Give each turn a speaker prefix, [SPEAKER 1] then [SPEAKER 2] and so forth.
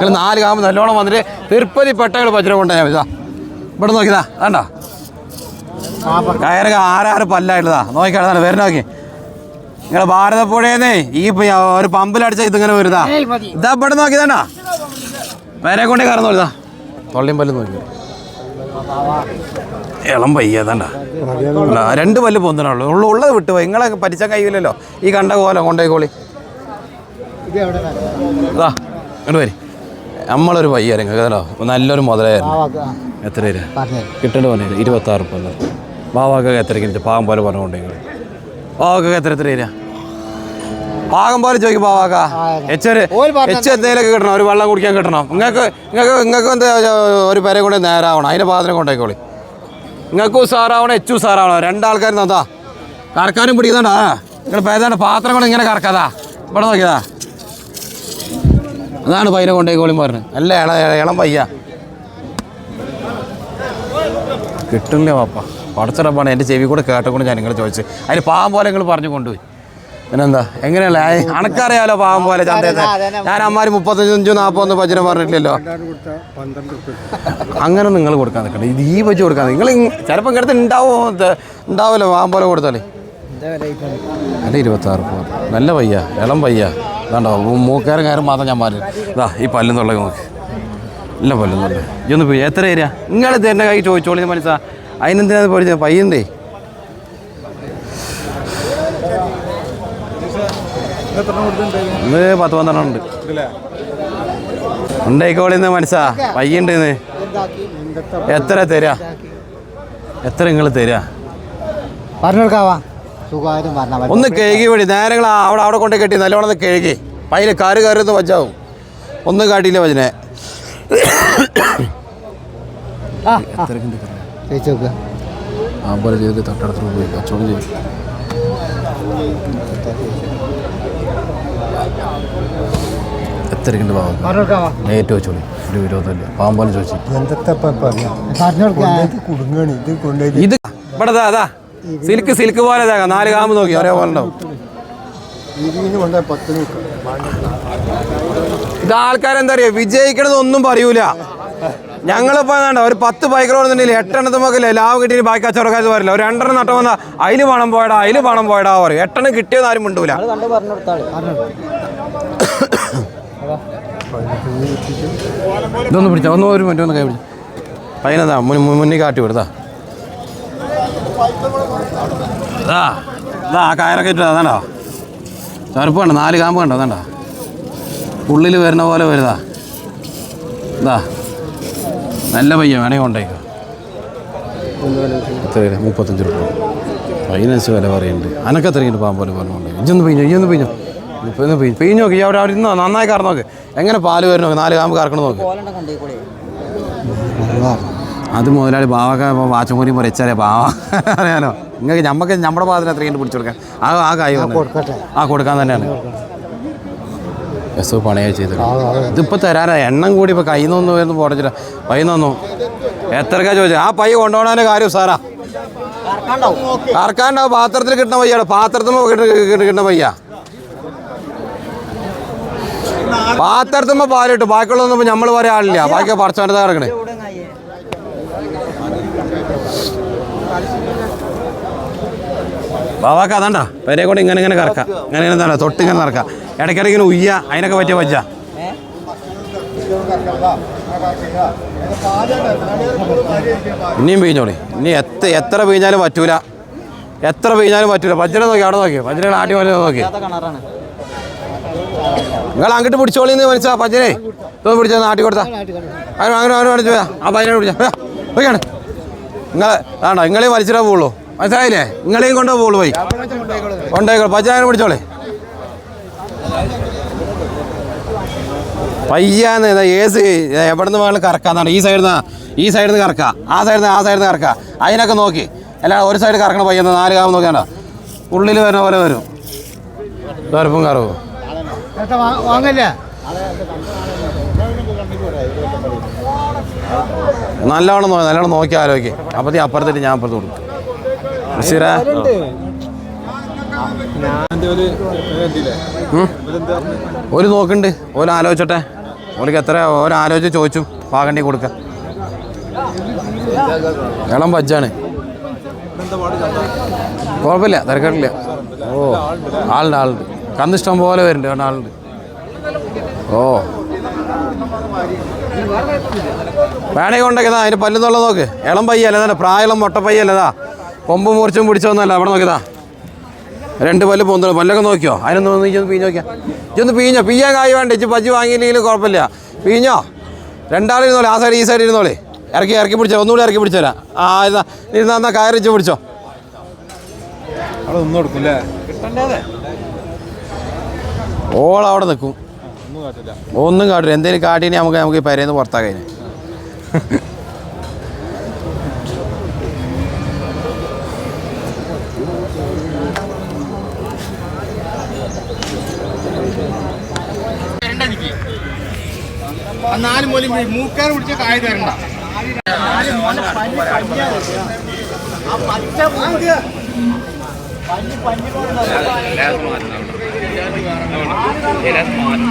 [SPEAKER 1] നിങ്ങൾ നാല് കാമ്പ് നല്ലോണം വന്നിട്ട് തിരുപ്പതി പെട്ടകൾ പച്ചര കൊണ്ടുപോയാൽ മതി ഇതാ. ഇവിടെ നോക്കിയതാ വേണ്ട കയറുക ആരാറ് പല്ലായിട്ടുള്ളതാ. നോക്കിക്കാണ് വരുന്ന നോക്കി. നിങ്ങളെ ഭാരതപ്പുഴേന്നേ ഈ ഒരു പമ്പിലടിച്ച ഇതിങ്ങനെ വരുതാ ഇതാ ഇവിടെ നോക്കിയതാണ്ടാ വരെ കൊണ്ടേ കയറുന്ന ഇതാ തൊള്ളിയും പല്ലും നോക്കി. ഇളം പയ്യതാണ്ടാ രണ്ട് പല്ല് പൊന്തണുള്ളൂ ഉള്ളു ഉള്ളത് വിട്ടു പോയി. നിങ്ങളെ പരിച്ച കഴിയില്ലല്ലോ. ഈ കണ്ട കോലം കൊണ്ടേക്കോളി. ഇതാ ഇങ്ങോട്ട് വരി. നമ്മളൊരു പയ്യായിരുന്നു കേട്ടോ നല്ലൊരു മുതലായിരുന്നു. എത്ര രൂപ? കിട്ടേണ്ട പോലെ ഇരുപത്താറ് റുപ്യ ബാവാക്കൊക്കെ എത്ര കിട്ടും? പാകം പോലെ പറഞ്ഞുകൊണ്ടെങ്കിൽ ബാവാക്കൊക്കെ എത്ര എത്ര രൂപ? പാകം പോലെ ചോദിക്കും ബാവാക്ക എച്ചൊരു എച്ച് എന്തെങ്കിലുമൊക്കെ കിട്ടണം. ഒരു വെള്ളം കുടിക്കാൻ കിട്ടണം. നിങ്ങൾക്ക് നിങ്ങൾക്ക് നിങ്ങൾക്ക് എന്താ ഒരു പേരെ കൊണ്ട് നേരാവണം. അതിന്റെ പാത്രം കൊണ്ടേക്കോളി നിങ്ങൾക്കും സാറാവണം എച്ചു സാറാവണം രണ്ടാൾക്കാരും തന്നാ കറക്കാനും പിടിക്കുന്നുണ്ടാ? നിങ്ങൾ പേതാണ്ട് പാത്രം കൊണ്ട് ഇങ്ങനെ കറക്കാതാ. ഇവിടെ നോക്കിയതാ. അതാണ് പൈന കൊണ്ടേക്കോളിയും പറഞ്ഞത് അല്ല ഇള ഇളം പയ്യ. കിട്ടില്ല പാപ്പ. പടച്ചിടപ്പാണ് എന്റെ ചെവി കൂടെ കേട്ടക്കൊണ്ട് ഞാൻ നിങ്ങൾ ചോദിച്ചു അതിന് പാവം പോലെ നിങ്ങൾ പറഞ്ഞു കൊണ്ടുപോയി. പിന്നെന്താ? എങ്ങനെയല്ല? അണക്കറിയാലോ പാവം പോലെ ചന്തയത്തെ ഞാൻ അമ്മാര് മുപ്പത്തഞ്ചു നാൽപ്പതൊന്നും ഭജന പറഞ്ഞിട്ടില്ലല്ലോ. അങ്ങനെ നിങ്ങൾ കൊടുക്കാൻ നിൽക്കണ്ട. ഇത് ഈ വെച്ച് കൊടുക്കാൻ നിങ്ങൾ ചിലപ്പോൾ ഇങ്ങനത്തെ ഉണ്ടാവോ? ഉണ്ടാവുമല്ലോ പാവം പോലെ കൊടുത്താലേ. അല്ല ഇരുപത്താറ് രൂപ നല്ല പയ്യ ഇളം പയ്യ. ഇതാണ്ടോ മൂക്കേറും കയറും മാത്രം ഞാൻ മാറി ഇതാ ഈ പല്ലും തൊള്ള നോക്ക്. ഇല്ല പല്ലും തൊള്ള പോയി എത്ര ഏരിയ? നിങ്ങൾ തരുന്ന കൈ ചോദിച്ചോളി മനസ്സാ. അതിനെന്തിനാ പഠിച്ചത് പയ്യന്തേ ഇന്ന് പത്ത് പന്ത്രണ്ട് ഉണ്ട്. ഉണ്ടായിക്കോളിന്ന് മനസ്സാ. പയ്യുണ്ട് എത്ര തരാ? എത്ര നിങ്ങൾ തരാ?
[SPEAKER 2] പറഞ്ഞു കൊടുക്കാവാ. സുഖമായിട്ടും
[SPEAKER 1] ഒന്ന് കഴുകി വിടി. നേരങ്ങൾ അവിടെ അവിടെ കൊണ്ട് കെട്ടി നല്ലോണം ഒന്ന് കഴുകി. പയ്യിൽ കാറ് കയറുന്ന വച്ചാവും. ഒന്നും കാട്ടിയില്ല വചനെ
[SPEAKER 2] ചേച്ചി നോക്കുക
[SPEAKER 1] ആമ്പല ചെയ്തിട്ട് തൊട്ടടുത്ത് പോയി. കച്ചവടം ചെയ്യും. എത്രയ്ക്കുണ്ട് പാവം? നേരിട്ട് വെച്ചോളി. ഒരു വിരോധമില്ല പാമ്പാലും ചോദിച്ചു.
[SPEAKER 3] എന്തൊക്കെ പറയാം
[SPEAKER 2] പറഞ്ഞു കൊടുക്കാം
[SPEAKER 3] ഇത് കൊണ്ടുപോയി
[SPEAKER 1] ഇത് ഇവിടെ അതാ സിൽക്ക് സിൽക്ക് പോലെ ഇതാക്കാം. നാല് കാമ്പ് നോക്കി ഒരേ പോലെ ഉണ്ടാവും. ഇത് ആൾക്കാരെന്താ അറിയാ? വിജയിക്കണത് ഒന്നും പറയൂല. ഞങ്ങളിപ്പോ വേണ്ട ഒരു പത്ത് ബൈക്ക് എട്ടെണ്ണത്തും എട്ടെണ്ണത്തുമൊക്കെ ലാഭം കിട്ടിയിട്ട് ബാക്കി കച്ചവടക്കാർ പറയില്ല ഒരു രണ്ടെണ്ണം നട്ടം വന്നാൽ അതിൽ പണം പോയടാ അതിൽ പണം പോയടാ പറയും. എട്ടെണ്ണം കിട്ടിയത് ആരും മിണ്ടൂല. ഇതൊന്ന് പിടിച്ചാ ഒന്ന് ഒരു മിനിറ്റ് ഒന്ന് കൈ പിടിച്ചു. അതിനെന്താ മുന്നിൽ കാട്ടി വിടുതാ ഇതാ ഇതാ ആ കയറൊക്കെ ഇട്ടാ അതാണ്ടോ ചെറുപ്പ് കണ്ടോ? നാല് കാമ്പ് കണ്ടോ? അതാണ്ടോ ഉള്ളിൽ വരുന്ന പോലെ വരുതാ. ഇതാ. നല്ല പയ്യ വേണേ കൊണ്ടേക്കോ. എത്ര വില? മുപ്പത്തഞ്ച് രൂപ. പതിനഞ്ച് വില പറയുന്നുണ്ട്. അനക്ക് എത്രയുണ്ട് പാമ്പ് പോലെ പോലെ കൊണ്ടേ ഇജൊന്ന് പിഞ്ഞു ഇജൊന്ന് പിഞ്ഞു. ഇപ്പൊ ഇന്ന് പിഞ്ഞു പിഞ്ഞു നോക്കി. അവിടെ അവിടെ ഇരുന്നോ നന്നായി കാർന്നോക്ക് നോക്ക് എങ്ങനെ പാൽ വരുന്നോക്ക് നാല് കാമ്പ് കറക്കണം നോക്ക്. അത് മുതലാളി ബാവൊക്കെ വാച്ചമൂരി മരിച്ചാലേ ബാവ അറിയാലോ? നിങ്ങൾക്ക് നമുക്ക് നമ്മുടെ ഭാഗത്തിന് എത്രയും പിടിച്ചു കൊടുക്കാൻ? ആ ആ കായ് ആ കൊടുക്കാൻ തന്നെയാണ്. എസ് പണിയായി ചെയ്ത്. ഇതിപ്പോൾ തരാനാ എണ്ണം കൂടി ഇപ്പോൾ കയ്യിൽ നിന്നൊന്നും വരുന്നു പോടച്ചില്ല പൈ നിന്നു എത്രക്കാ ചോദിച്ചത് ആ പൈ കൊണ്ടുപോകാനേ കാര്യം സാറാ. കറക്കാണ്ടാവും പാത്രത്തിൽ കിട്ടുന്ന പയ്യാണ്. പാത്രത്തിൽ കിട്ടുന്ന പയ്യ. പാത്രത്തുമ്പോ പാലിട്ടു ബാക്കിയുള്ളതൊന്നും നമ്മൾ പറയാനില്ല. ബാക്കി പറച്ചോണ്ടതാ കിടക്കണേ. ബാവാക്ക അതാണ്ട. പേരെ കൊണ്ട് ഇങ്ങനെ ഇങ്ങനെ കറക്കാം. ഇങ്ങനെ ഇങ്ങനെ തന്നെ തൊട്ട് ഇങ്ങനെ നടക്കാം. ഇടയ്ക്കിടയ്ക്ക് ഇങ്ങനെ ഉയ്യ അതിനൊക്കെ പറ്റിയ വജ്ജ. ഇനിയും പെയ്ഞ്ഞോളി ഇനി എത്ര എത്ര പെയ്ഞ്ഞാലും പറ്റൂല. എത്ര പെയ്ഞ്ഞാലും പറ്റൂല. പച്ചനെ നോക്കി അവിടെ നോക്കി. പച്ചനെ ആട്ടി പോലെ നോക്കി. നിങ്ങൾ അങ്ങോട്ട് പിടിച്ചോളി എന്ന് മനസ്സിലാ പജ്ജനെ ഇതൊന്ന് പിടിച്ചാ നാട്ടി കൊടുത്താ. അങ്ങനെ അങ്ങനെ കാണിച്ചു ആ പയ്യനെ പിടിച്ചാ. ഓക്കെയാണ് നിങ്ങൾ ആണോ നിങ്ങളെ വലിച്ചിടാൻ പോകുള്ളൂ മനസ്സിലായില്ലേ? നിങ്ങളെയും കൊണ്ടേ പോകുള്ളൂ പോയി. കൊണ്ടേക്കോളൂ പച്ചനെ പിടിച്ചോളേ. പയ്യാന്ന് ഏസ് എവിടെ നിന്ന് വേണമെങ്കിലും കറക്കാന്നാണ് ഈ സൈഡിൽ നിന്ന് ഈ സൈഡിൽ നിന്ന് കറക്കുക ആ സൈഡിൽ നിന്ന് ആ സൈഡിൽ നിന്ന് കറക്കുക അതിനൊക്കെ നോക്കി. അല്ലാതെ ഒരു സൈഡ് കറക്കണ പയ്യെന്ന് നാല് കാമം നോക്കിയാണ്ട? ഉള്ളിൽ വരുന്ന പോലെ വരും. വരപ്പും കറവും.
[SPEAKER 2] നല്ലവണ്ണം വാങ്ങല്ലേ?
[SPEAKER 1] നല്ലോണം നോക്കി നല്ലോണം നോക്കി ആലോചിക്കും. അപ്പത്തി അപ്പുറത്തേക്ക് ഞാൻ അപ്പുറത്ത് കൊടുക്കും. ബഷീറ? ഒരു നോക്കുന്നുണ്ട് ഓരോ ആലോചിച്ചോട്ടെ. ഓലിക്ക് എത്ര ഓരോലോചിച്ച് ചോദിച്ചു. പാകണ്ടി കൊടുക്ക. ഇളം ബജ്ജാണ്. കുഴപ്പമില്ല. തിരക്കില്ല ഓ. ആളുണ്ട് ആളുണ്ട്. കന്നിഷ്ടം പോലെ വരുന്നുണ്ട്. കാരണം ആളുണ്ട്. ഓ. വേണേ കൊണ്ടൊക്കെ അതിന് പല്ലുന്നുള്ള നോക്ക്. ഇളം പയ്യല്ലേ? പ്രായം പ്രായളം മൊട്ട പയ്യല്ലതാ കൊമ്പ് മുറിച്ചും പിടിച്ചൊന്നല്ല അവിടെ നോക്കിയതാ. രണ്ട് പല്ല് പൊന്തണം. പല്ലൊക്കെ നോക്കിയോ? അതിനൊന്ന് നീ ചെന്ന് പീഞ്ഞ് നോക്കിയാ. ഇച്ചൊന്ന് പീഞ്ഞോ? പീയാൻ കായ് വേണ്ട? ഇച്ച് പജ്ജി വാങ്ങിയില്ലെങ്കിലും കുഴപ്പമില്ല. പീഞ്ഞോ? രണ്ടാളിരുന്നോളെ ആ സൈഡ് ഈ സൈഡ് ഇരുന്നോളെ. ഇറക്കി ഇറക്കി പിടിച്ചോ. ഒന്നുകൂടി ഇറക്കി പിടിച്ചോരാ ആ ഇതാ. ഇരുന്നാ എന്നാ കയറിച്ച് പിടിച്ചോ.
[SPEAKER 4] അവിടെ ഒന്നും കൊടുക്കില്ലേ?
[SPEAKER 1] ഓൾ അവിടെ നിൽക്കും.
[SPEAKER 4] ഒന്നും കാട്ടില്ല.
[SPEAKER 1] ഒന്നും കാട്ടില്ല. എന്തെങ്കിലും കാട്ടിനെ നമുക്ക് നമുക്ക് ഈ പരേന്ന് പുറത്താക്കാൻ
[SPEAKER 4] നാല് മൂലം മൂക്കാൻ പിടിച്ച കായ തരണ്ട.
[SPEAKER 2] എല്ലാവർക്കും മാറ്റണം